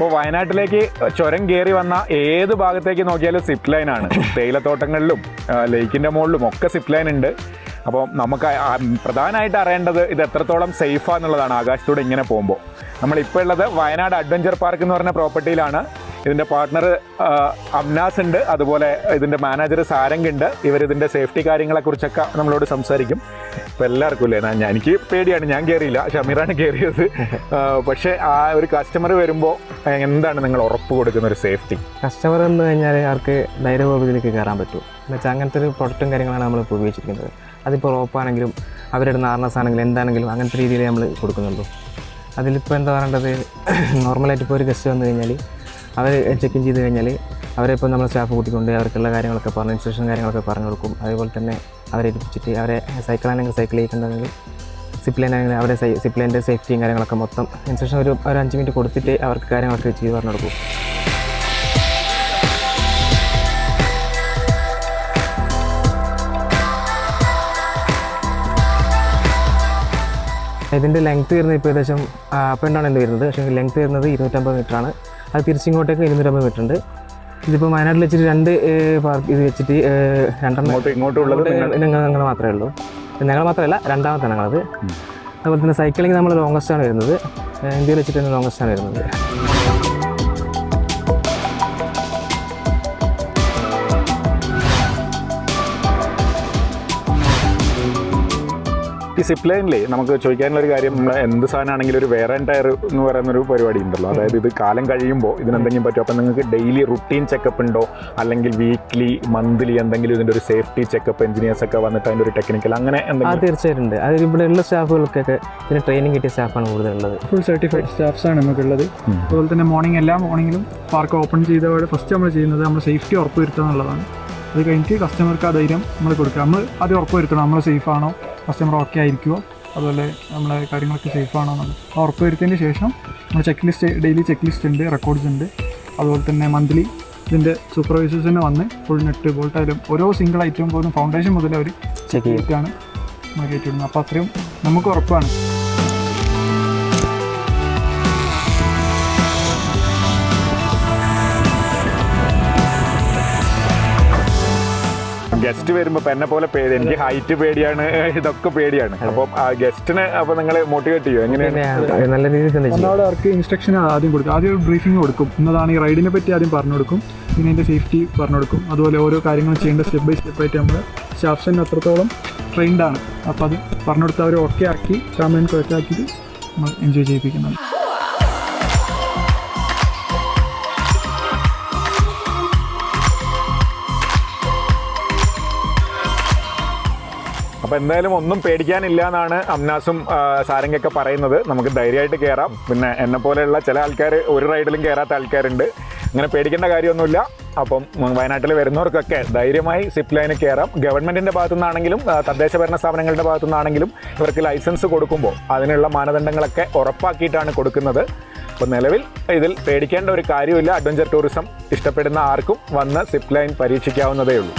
അപ്പോൾ വയനാട്ടിലേക്ക് ചുരം കയറി വന്ന ഏത് ഭാഗത്തേക്ക് നോക്കിയാലും സിപ്പ് ആണ്. തേയിലത്തോട്ടങ്ങളിലും ലേക്കിന്റെ മുകളിലും ഒക്കെ സിപ്പ് ലൈൻ ഉണ്ട്. അപ്പോൾ നമുക്ക് പ്രധാനമായിട്ട് അറിയേണ്ടത് ഇത് എത്രത്തോളം സേഫാ എന്നുള്ളതാണ് ആകാശത്തൂടെ ഇങ്ങനെ പോകുമ്പോൾ നമ്മളിപ്പോൾ ഉള്ളത് വയനാട് അഡ്വഞ്ചർ പാർക്ക് എന്ന് പറഞ്ഞ പ്രോപ്പർട്ടിയിലാണ് ഇതിന്റെ പാർട്ട്ണർ അംനാസ് ഉണ്ട്. അതുപോലെ ഇതിന്റെ മാനേജർ സാരംഗ് ഉണ്ട്. ഇവർ ഇതിന്റെ സേഫ്റ്റി കാര്യങ്ങളെക്കുറിച്ചൊക്കെ നമ്മളോട് സംസാരിക്കും. ഇപ്പോൾ എല്ലാവർക്കും ഇല്ലേ? ഞാൻ എനിക്ക് പേടിയാണ് ഞാൻ കയറിയില്ല ഷമീറാണ് കയറിയത് പക്ഷേ ആ ഒരു കസ്റ്റമർ വരുമ്പോൾ എന്താണ് നിങ്ങൾ ഉറപ്പ് കൊടുക്കുന്ന ഒരു സേഫ്റ്റി കസ്റ്റമർ എന്ന് കഴിഞ്ഞാൽ അവർക്ക് ധൈര്യബോധത്തിലേക്ക് കയറാൻ പറ്റും. എന്ന് വെച്ചാൽ അങ്ങനത്തെ ഒരു പ്രൊഡക്റ്റും കാര്യങ്ങളാണ് നമ്മൾ ഉപയോഗിച്ചിരിക്കുന്നത്. അതിപ്പോൾ റോപ്പാണെങ്കിലും അവരുടെ നാർണസ് ആണെങ്കിലും എന്താണെങ്കിലും അങ്ങനത്തെ രീതിയിൽ നമ്മൾ കൊടുക്കുന്നുള്ളൂ. അതിലിപ്പോൾ എന്താ പറയേണ്ടത്? നോർമലായിട്ട് ഇപ്പോൾ ഒരു ഗസ്റ്റ് വന്നു കഴിഞ്ഞാൽ അവർ ചെക്ക് ഇൻ ചെയ്ത് കഴിഞ്ഞാൽ അവരെ ഇപ്പോൾ നമ്മൾ സ്റ്റാഫ് കൂട്ടിക്കൊണ്ട് അവർക്കുള്ള കാര്യങ്ങളൊക്കെ പറഞ്ഞ് ഇൻസ്ട്രക്ഷൻ കാര്യങ്ങളൊക്കെ പറഞ്ഞു കൊടുക്കും. അതേപോലെ തന്നെ അവരെ ഇരിപ്പിച്ചിട്ട് അവരെ സൈക്കിൾ ആണെങ്കിൽ സൈക്കിൾ ചെയ്തിട്ടുണ്ടെങ്കിൽ സിപ്ലൈൻ ആണെങ്കിൽ അവരെ സിപ്ലൈന്റെ സേഫ്റ്റിയും കാര്യങ്ങളൊക്കെ മൊത്തം ഇൻസ്ട്രക്ഷൻ ഒരു ഒരു അഞ്ച് മിനിറ്റ് കൊടുത്തിട്ട് അവർക്ക് കാര്യങ്ങളൊക്കെ ചെയ്ത് പറഞ്ഞു കൊടുക്കും. ഇതിന്റെ ലെങ്ത് വരുന്നത് ഇപ്പോൾ ഏകദേശം അപ്പ് ആൻഡ് എന്ന് വരുന്നത്. പക്ഷേ ലെങ്ത് വരുന്നത് ഇരുന്നൂറ്റമ്പത് ആണ്. അത് തിരിച്ചിങ്ങോട്ടേക്ക് ഇരുന്നൂറ്റമ്പത് മീറ്റർ ഉണ്ട്. ഇതിപ്പോൾ വയനാട്ടിൽ വെച്ചിട്ട് രണ്ട് പാർക്ക് ഇത് വെച്ചിട്ട് രണ്ടെണ്ണം ഇങ്ങോട്ട് ഇങ്ങോട്ടുള്ളത് നിങ്ങൾ ഞങ്ങൾ മാത്രമേ ഉള്ളൂ. ഞങ്ങൾ മാത്രമല്ല രണ്ടാമത്തെ ഞങ്ങളത്. അതുപോലെ തന്നെ സൈക്കിളിങ് നമ്മൾ ലോങ്ങസ്റ്റാണ് വരുന്നത്. ഇന്ത്യയിൽ വെച്ചിട്ട് തന്നെ ലോങ്സ്റ്റ് ആണ് വരുന്നത്. ഈ സിപ്പ് ലൈനിൽ നമുക്ക് ചോദിക്കാനുള്ള ഒരു കാര്യം നമ്മൾ എന്ത് സാധനമാണെങ്കിലും ഒരു വേറെ ടയർ എന്ന് പറയുന്ന ഒരു പരിപാടി ഉണ്ടല്ലോ. അതായത് ഇത് കാലം കഴിയുമ്പോൾ ഇതിനെന്തെങ്കിലും പറ്റും. അപ്പം നിങ്ങൾക്ക് ഡെയിലി റുട്ടീൻ ചെക്കപ്പ് ഉണ്ടോ? അല്ലെങ്കിൽ വീക്ക്ലി മന്ത്ലി എന്തെങ്കിലും ഇതിന്റെ ഒരു സേഫ്റ്റി ചെക്കപ്പ് എഞ്ചിനീയേഴ്സ് ഒക്കെ വന്നിട്ട് അതിന്റെ ഒരു ടെക്നിക്കൽ അങ്ങനെ ആ എന്തെങ്കിലും? തീർച്ചയായിട്ടും ഉണ്ട്. അത് ഇവിടെ ഉള്ള സ്റ്റാഫുകൾക്കൊക്കെ ഇതിന് ട്രെയിനിങ് കിട്ടിയ സ്റ്റാഫാണ് കൂടുതലുള്ളത്. ഫുൾ സർട്ടിഫൈഡ് സ്റ്റാഫ്സ് ആണ് നമുക്കുള്ളത്. അതുപോലെ തന്നെ മോർണിംഗ് എല്ലാ മോർണിംഗിലും പാർക്ക് ഓപ്പൺ ചെയ്തപാട് ഫസ്റ്റ് നമ്മൾ ചെയ്യുന്നത് നമ്മൾ സേഫ്റ്റി ഉറപ്പ് വരുത്തുക എന്നുള്ളതാണ്. അത് കഴിഞ്ഞിട്ട് കസ്റ്റമർക്ക് ആ ധൈര്യം നമ്മൾ കൊടുക്കുക. നമ്മൾ ആദ്യം ഉറപ്പ് വരുത്തണം നമ്മൾ സേഫാണോ ആണോ? കസ്റ്റമർ ഓക്കെ ആയിരിക്കുമോ അതുപോലെ നമ്മളെ കാര്യങ്ങളൊക്കെ സേഫാണോ എന്നുള്ളത്. ആ ഉറപ്പ് വരുത്തിയതിന് ശേഷം നമ്മൾ check list daily check list ഉണ്ട് റെക്കോർഡ്സ് ഉണ്ട്. അതുപോലെ തന്നെ മന്ത്ലി ഇതിന്റെ സൂപ്പർവൈസേഴ്സ് തന്നെ വന്ന് ഫുൾ നെറ്റ് ബോൾട്ട് ആയാലും ഓരോ സിംഗിൾ ഐറ്റം പോലും ഫൗണ്ടേഷൻ മുതൽ അവർ ചെക്ക് ചെയ്തിട്ടാണ് നമ്മൾ കയറ്റി വിടുന്നത് അപ്പോൾ അത്രയും നമുക്ക് ഉറപ്പാണ്. ഗസ്റ്റ് വരുമ്പോൾ എന്നെ പോലെ പേടി എനിക്ക് ഹൈറ്റ് പേടിയാണ് ഇതൊക്കെ പേടിയാണ്. അപ്പം ആ ഗസ്റ്റിനെ അപ്പോൾ നിങ്ങൾ മോട്ടിവേറ്റ് ചെയ്യും? എങ്ങനെയാണ്? നല്ല രീതിയിൽ ഒന്നാമത് അവർക്ക് ഇൻസ്ട്രക്ഷൻ ആദ്യം കൊടുക്കും. ആദ്യം ഒരു ബ്രീഫിംഗ് കൊടുക്കും. എന്നതാണ് ഈ റൈഡിനെ പറ്റി ആദ്യം പറഞ്ഞു കൊടുക്കും. പിന്നെ അതിന്റെ സേഫ്റ്റി പറഞ്ഞു കൊടുക്കും. അതുപോലെ ഓരോ കാര്യങ്ങളും ചെയ്യേണ്ട സ്റ്റെപ്പ് ബൈ സ്റ്റെപ്പ് ആയിട്ട് നമ്മൾ സ്റ്റാഫ്സ് തന്നെ അത്രത്തോളം ട്രെയിൻഡ് ആണ്. അപ്പോൾ അത് പറഞ്ഞു കൊടുത്ത് അവർ ഓക്കെ ആക്കി കാമൻ ആക്കിയിട്ട് നമ്മൾ എൻജോയ് ചെയ്യിപ്പിക്കുന്നത് അപ്പോൾ എന്തായാലും ഒന്നും പേടിക്കാനില്ല എന്നാണ് അംനാസും സാരംഗൊക്കെ പറയുന്നത്. നമുക്ക് ധൈര്യമായിട്ട് കയറാം പിന്നെ എന്നെ പോലെയുള്ള ചില ആൾക്കാർ ഒരു റൈഡിലും കയറാത്ത ആൾക്കാരുണ്ട്. അങ്ങനെ പേടിക്കേണ്ട കാര്യമൊന്നുമില്ല. അപ്പം വയനാട്ടിൽ വരുന്നവർക്കൊക്കെ ധൈര്യമായി സിപ്പ് ലൈനിൽ കയറാം ഗവൺമെന്റിന്റെ ഭാഗത്തു നിന്നാണെങ്കിലും തദ്ദേശ ഭരണ സ്ഥാപനങ്ങളുടെ ഭാഗത്തു നിന്നാണെങ്കിലും ഇവർക്ക് ലൈസൻസ് കൊടുക്കുമ്പോൾ അതിനുള്ള മാനദണ്ഡങ്ങളൊക്കെ ഉറപ്പാക്കിയിട്ടാണ് കൊടുക്കുന്നത്. അപ്പോൾ നിലവിൽ ഇതിൽ പേടിക്കേണ്ട ഒരു കാര്യമില്ല. അഡ്വഞ്ചർ ടൂറിസം ഇഷ്ടപ്പെടുന്ന ആർക്കും വന്ന് സിപ്പ് ലൈൻ പരീക്ഷിക്കാവുന്നതേ ഉള്ളൂ.